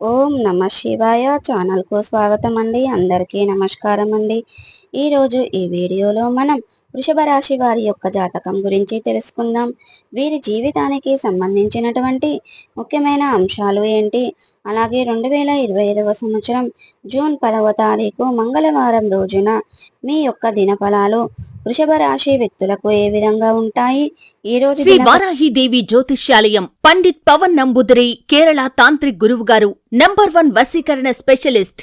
ఓం నమ శివాయ ఛానల్కు స్వాగతం అండి అందరికీ నమస్కారం అండి ఈరోజు ఈ వీడియోలో మనం వృషభ రాశి వారి యొక్క జాతకం గురించి తెలుసుకుందాం. వీరి జీవితానికి సంబంధించినటువంటి ముఖ్యమైన అంశాలు ఏంటి? అలాగే రెండు వేల ఇరవై ఐదవ సంవత్సరం జూన్ పదవ తారీఖు మంగళవారం రోజున మీ యొక్క దినఫలాలు వృషభ రాశి వ్యక్తులకు ఏ విధంగా ఉంటాయి? ఈ రోజు శ్రీ వారాహిదేవి జ్యోతిష్యాలయం పండిత్ పవన్ నంబుదరి కేరళ తాంత్రిక్ గురువు గారు నంబర్ వన్ వశీకరణ స్పెషలిస్ట్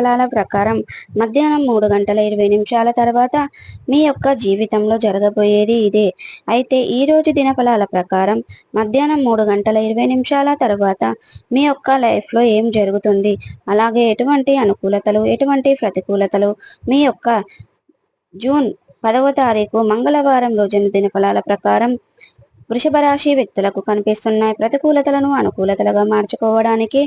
ఫలాల ప్రకారం మధ్యాహ్నం మూడు గంటల ఇరవై నిమిషాల తర్వాత మీ యొక్క జీవితంలో జరగబోయేది ఇదే. అయితే ఈ రోజు దినఫలాల ప్రకారం మధ్యాహ్నం మూడు గంటల ఇరవై నిమిషాల తర్వాత మీ యొక్క లైఫ్లో ఏం జరుగుతుంది? అలాగే ఎటువంటి అనుకూలతలు ఎటువంటి ప్రతికూలతలు మీ యొక్క జూన్ పదవ తారీఖు మంగళవారం రోజున దినఫలాల ప్రకారం వృషభ రాశి వ్యక్తులకు కనిపిస్తున్నాయి ప్రతికూలతలను అనుకూలతలుగా మార్చుకోవడానికి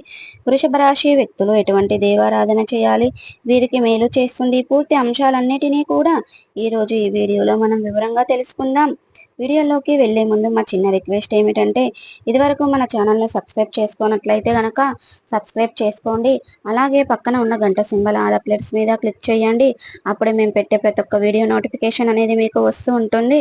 వృషభ రాశి వ్యక్తులు ఎటువంటి దేవారాధన చేయాలి? వీరికి మేలు చేస్తుంది. పూర్తి అంశాలన్నిటినీ కూడా ఈ రోజు ఈ వీడియోలో మనం వివరంగా తెలుసుకుందాం. వీడియోలోకి వెళ్ళే ముందు మా చిన్న రిక్వెస్ట్ ఏమిటంటే ఇదివరకు మన ఛానల్ని సబ్స్క్రైబ్ చేసుకున్నట్లయితే కనుక సబ్స్క్రైబ్ చేసుకోండి. అలాగే పక్కన ఉన్న గంట సింబల్ ఆడ ప్లేట్స్ మీద క్లిక్ చేయండి. అప్పుడే మేము పెట్టే ప్రతి ఒక్క వీడియో నోటిఫికేషన్ అనేది మీకు వస్తూ ఉంటుంది.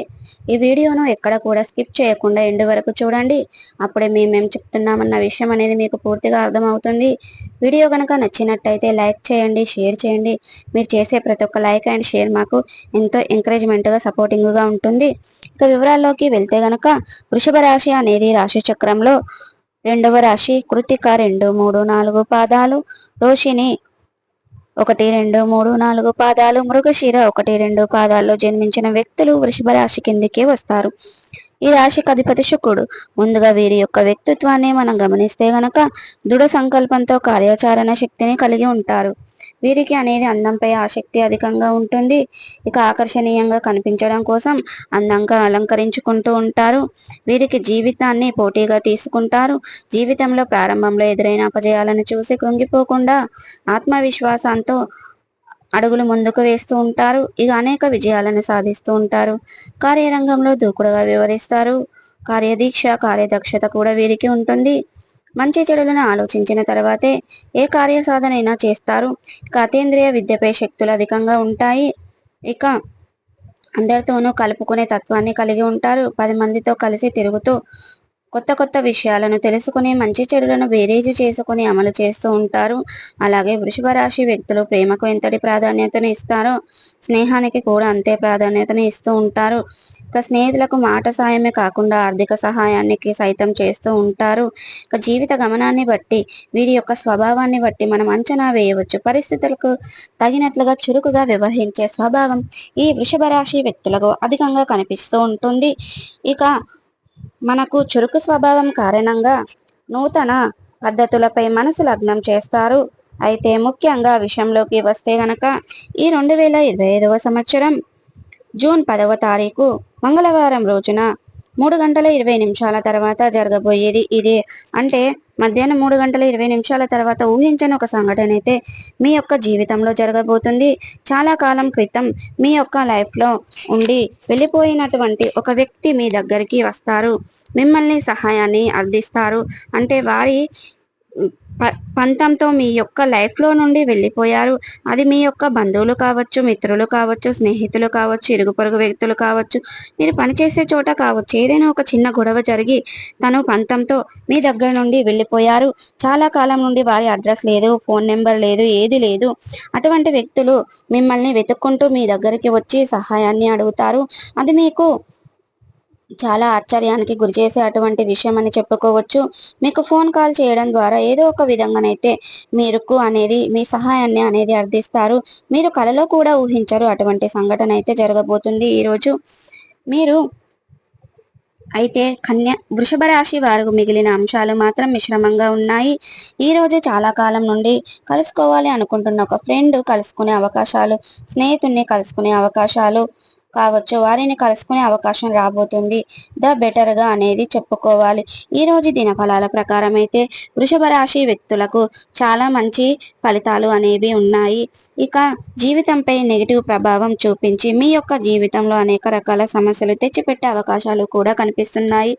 ఈ వీడియోను ఎక్కడ కూడా స్కిప్ చేయకుండా ఎండు వరకు చూడండి. అప్పుడే మేము మేము చెప్తున్నామన్న విషయం అనేది మీకు పూర్తిగా అర్థమవుతుంది. వీడియో కనుక నచ్చినట్టయితే లైక్ చేయండి షేర్ చేయండి. మీరు చేసే ప్రతి ఒక్క లైక్ అండ్ షేర్ మాకు ఎంతో ఎంకరేజ్మెంట్గా సపోర్టింగ్గా ఉంటుంది. ఇక వివరాల్లోకి వెళ్తే గనక వృషభ రాశి అనేది రాశి చక్రంలో రెండవ రాశి కృతిక రెండు మూడు నాలుగు పాదాలు రోషిని ఒకటి రెండు మూడు నాలుగు పాదాలు మృగశిర ఒకటి రెండు పాదాల్లో జన్మించిన వ్యక్తులు వృషభ రాశి కిందికే వస్తారు. ఈ రాశికి అధిపతి శుక్రుడు. ముందుగా వీరి యొక్క వ్యక్తిత్వాన్ని మనం గమనిస్తే గనక దృఢ సంకల్పంతో కార్యాచరణ శక్తిని కలిగి ఉంటారు. వీరికి అనేది అందంపై ఆసక్తి అధికంగా ఉంటుంది. ఇక ఆకర్షణీయంగా కనిపించడం కోసం అందంగా అలంకరించుకుంటూ ఉంటారు. వీరికి జీవితాన్ని పోటీగా తీసుకుంటారు. జీవితంలో ప్రారంభంలో ఎదురైన అపజయాలను చూసి కృంగిపోకుండా ఆత్మవిశ్వాసంతో అడుగులు ముందుకు వేస్తూ ఉంటారు. ఇక అనేక విజయాలను సాధిస్తూ ఉంటారు. కార్యరంగంలో దూకుడుగా వివరిస్తారు కార్యదీక్ష కార్యదక్షత కూడా వీరికి ఉంటుంది. మంచి చెడులను ఆలోచించిన తర్వాతే ఏ కార్యసాధనైనా చేస్తారు. ఇక అతీంద్రియ విద్యపై శక్తులు అధికంగా ఉంటాయి. ఇక అందరితోనూ కలుపుకునే తత్వాన్ని కలిగి ఉంటారు. పది మందితో కలిసి తిరుగుతూ కొత్త కొత్త విషయాలను తెలుసుకుని మంచి చెడులను బేరీజు చేసుకుని అమలు చేస్తూ ఉంటారు. అలాగే వృషభ రాశి వ్యక్తులు ప్రేమకు ఎంతటి ప్రాధాన్యతను ఇస్తారో స్నేహానికి కూడా అంతే ప్రాధాన్యతను ఇస్తూ ఉంటారు. ఇక స్నేహితులకు మాట సాయమే కాకుండా ఆర్థిక సహాయానికి సైతం చేస్తూ ఉంటారు. ఇక జీవిత గమనాన్ని బట్టి వీరి యొక్క స్వభావాన్ని బట్టి మనం అంచనా వేయవచ్చు. పరిస్థితులకు తగినట్లుగా చురుకుగా వ్యవహరించే స్వభావం ఈ వృషభ రాశి వ్యక్తులకు అధికంగా కనిపిస్తూ ఉంటుంది. ఇక మనకు చురుకు స్వభావం కారణంగా నూతన పద్ధతులపై మనసు లగ్నం చేస్తారు. అయితే ముఖ్యంగా విషయంలోకి వస్తే గనక ఈ రెండు వేల ఇరవై ఐదవ సంవత్సరం జూన్ పదవ తారీఖు మంగళవారం రోజున మూడు గంటల ఇరవై నిమిషాల తర్వాత జరగబోయేది ఇది. అంటే మధ్యాహ్నం మూడు గంటల ఇరవై నిమిషాల తర్వాత ఊహించని ఒక సంఘటన అయితే మీ యొక్క జీవితంలో జరగబోతుంది. చాలా కాలం క్రితం మీ యొక్క లైఫ్లో ఉండి వెళ్ళిపోయినటువంటి ఒక వ్యక్తి మీ దగ్గరికి వస్తారు. మిమ్మల్ని సహాయాన్ని అందిస్తారు. అంటే వారి పంతంతో మీ యొక్క లైఫ్లో నుండి వెళ్ళిపోయారు. అది మీ యొక్క బంధువులు కావచ్చు మిత్రులు కావచ్చు స్నేహితులు కావచ్చు ఇరుగు పొరుగు వ్యక్తులు కావచ్చు. మీరు పనిచేసే చోట కావచ్చు. ఏదైనా ఒక చిన్న గొడవ జరిగి తను పంతంతో మీ దగ్గర నుండి వెళ్ళిపోయారు. చాలా కాలం నుండి వారి అడ్రస్ లేదు ఫోన్ నెంబర్ లేదు ఏది లేదు. అటువంటి వ్యక్తులు మిమ్మల్ని వెతుక్కుంటూ మీ దగ్గరికి వచ్చి సహాయాన్ని అడుగుతారు. అది మీకు చాలా ఆశ్చర్యానికి గురి చేసే అటువంటి విషయం అని చెప్పుకోవచ్చు. మీకు ఫోన్ కాల్ చేయడం ద్వారా ఏదో ఒక విధంగానైతే మీరుకు అనేది మీ సహాయాన్ని అనేది అర్థిస్తారు మీరు కలలో కూడా ఊహించరు అటువంటి సంఘటన అయితే జరగబోతుంది ఈరోజు. మీరు అయితే కన్య వృషభ రాశి వారు మిగిలిన అంశాలు మాత్రం మిశ్రమంగా ఉన్నాయి. ఈ రోజు చాలా కాలం నుండి కలుసుకోవాలి అనుకుంటున్న ఒక ఫ్రెండ్ కలుసుకునే అవకాశాలు స్నేహితుడిని కలుసుకునే అవకాశాలు కావచ్చు వారిని కలుసుకునే అవకాశం రాబోతుంది. ద బెటర్గా అనేది చెప్పుకోవాలి. ఈ రోజు దిన ఫలాల ప్రకారం అయితే వృషభ రాశి వ్యక్తులకు చాలా మంచి ఫలితాలు అనేవి ఉన్నాయి. ఇక జీవితంపై నెగిటివ్ ప్రభావం చూపించి మీ యొక్క జీవితంలో అనేక రకాల సమస్యలు తెచ్చిపెట్టే అవకాశాలు కూడా కనిపిస్తున్నాయి.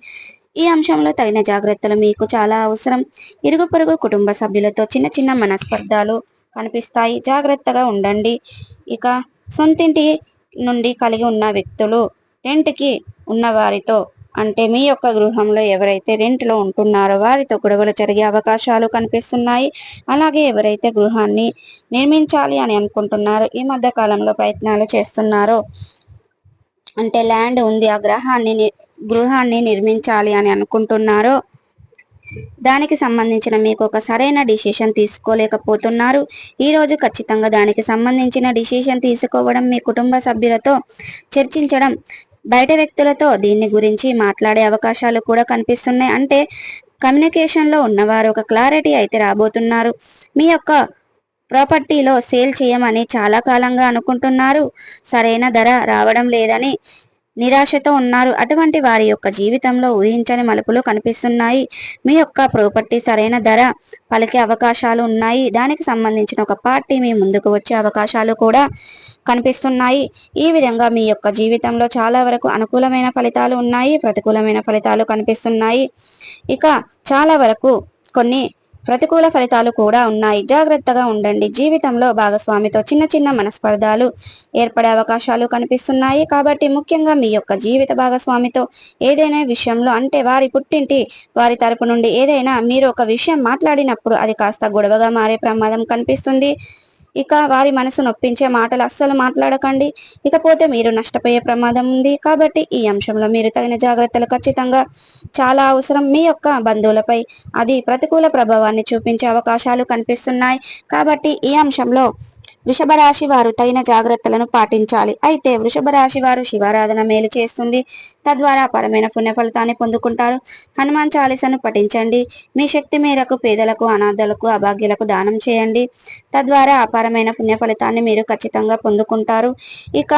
ఈ అంశంలో తగిన జాగ్రత్తలు మీకు చాలా అవసరం. ఇరుగు పొరుగు కుటుంబ సభ్యులతో చిన్న చిన్న మనస్పర్ధాలు కనిపిస్తాయి. జాగ్రత్తగా ఉండండి. ఇక సొంతింటి నుండి కలిగి ఉన్న వ్యక్తులు రెంట్కి ఉన్న వారితో అంటే మీ యొక్క గృహంలో ఎవరైతే రెంట్లో ఉంటున్నారో వారితో గొడవలు జరిగే అవకాశాలు కనిపిస్తున్నాయి. అలాగే ఎవరైతే గృహాన్ని నిర్మించాలి అని అనుకుంటున్నారో ఈ మధ్య కాలంలో ప్రయత్నాలు చేస్తున్నారో అంటే ల్యాండ్ ఉంది ఆ గ్రహాన్ని ని- గృహాన్ని నిర్మించాలి అని అనుకుంటున్నారో దానికి సంబంధించిన మీకు ఒక సరైన డిసిషన్ తీసుకోలేకపోతున్నారు. ఈ రోజు ఖచ్చితంగా దానికి సంబంధించిన డిసిషన్ తీసుకోవడం మీ కుటుంబ సభ్యులతో చర్చించడం బయట వ్యక్తులతో దీన్ని గురించి మాట్లాడే అవకాశాలు కూడా కనిపిస్తున్నాయి. అంటే కమ్యూనికేషన్లో ఉన్నవారు ఒక క్లారిటీ అయితే రాబోతున్నారు. మీ యొక్క ప్రాపర్టీలో సేల్ చేయమని చాలా కాలంగా అనుకుంటున్నారు. సరైన ధర రావడం లేదని నిరాశతో ఉన్నారు. అటువంటి వారి యొక్క జీవితంలో ఊహించని మలుపులు కనిపిస్తున్నాయి. మీ యొక్క ప్రాపర్టీ సరైన ధర పలికే అవకాశాలు ఉన్నాయి. దానికి సంబంధించిన ఒక పార్టీ మీ ముందుకు వచ్చే అవకాశాలు కూడా కనిపిస్తున్నాయి. ఈ విధంగా మీ యొక్క జీవితంలో చాలా వరకు అనుకూలమైన ఫలితాలు ఉన్నాయి. ప్రతికూలమైన ఫలితాలు కనిపిస్తున్నాయి. ఇక చాలా వరకు కొన్ని ప్రతికూల ఫలితాలు కూడా ఉన్నాయి. జాగ్రత్తగా ఉండండి. జీవితంలో భాగస్వామితో చిన్న చిన్న మనస్పర్ధాలు ఏర్పడే అవకాశాలు కనిపిస్తున్నాయి. కాబట్టి ముఖ్యంగా మీ యొక్క జీవిత భాగస్వామితో ఏదైనా విషయంలో అంటే వారి పుట్టింటి వారి తరపు నుండి ఏదైనా మీరు ఒక విషయం మాట్లాడినప్పుడు అది కాస్త గొడవగా మారే ప్రమాదం కనిపిస్తుంది. ఇక వారి మనసు నొప్పించే మాటలు అస్సలు మాట్లాడకండి. ఇకపోతే మీరు నష్టపోయే ప్రమాదం ఉంది. కాబట్టి ఈ అంశంలో మీరు తగిన జాగ్రత్తలు ఖచ్చితంగా చాలా అవసరం మీ యొక్క బంధువులపై. అది ప్రతికూల ప్రభావాన్ని చూపించే అవకాశాలు కనిపిస్తున్నాయి. కాబట్టి ఈ అంశంలో వృషభ రాశి వారు తగిన జాగ్రత్తలను పాటించాలి. అయితే వృషభ రాశి వారు శివారాధన మేలు చేస్తుంది. తద్వారా పరమైన పుణ్య ఫలితాన్ని పొందుకుంటారు. హనుమాన్ చాలీసను పఠించండి. మీ శక్తి మేరకు పేదలకు అనాథలకు అభాగ్యులకు దానం చేయండి. తద్వారా అపారమైన పుణ్య ఫలితాన్ని మీరు ఖచ్చితంగా పొందుకుంటారు. ఇక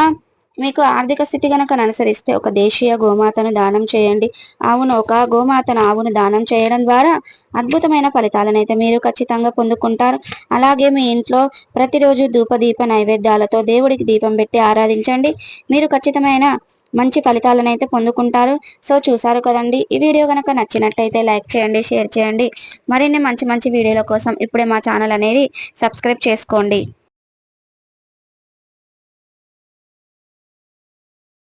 మీకు ఆర్థిక స్థితి గనక అనుసరిస్తే ఒక దేశీయ గోమాతను దానం చేయండి. ఆవును ఒక గోమాతను ఆవును దానం చేయడం ద్వారా అద్భుతమైన ఫలితాలనైతే మీరు ఖచ్చితంగా పొందుకుంటారు. అలాగే మీ ఇంట్లో ప్రతిరోజు ధూపదీప నైవేద్యాలతో దేవుడికి దీపం పెట్టి ఆరాధించండి. మీరు ఖచ్చితమైన మంచి ఫలితాలను అయితే పొందుకుంటారు. సో చూసారు కదండి ఈ వీడియో కనుక నచ్చినట్టయితే లైక్ చేయండి షేర్ చేయండి. మరిన్ని మంచి మంచి వీడియోల కోసం ఇప్పుడే మా ఛానల్ అనేది సబ్స్క్రైబ్ చేసుకోండి.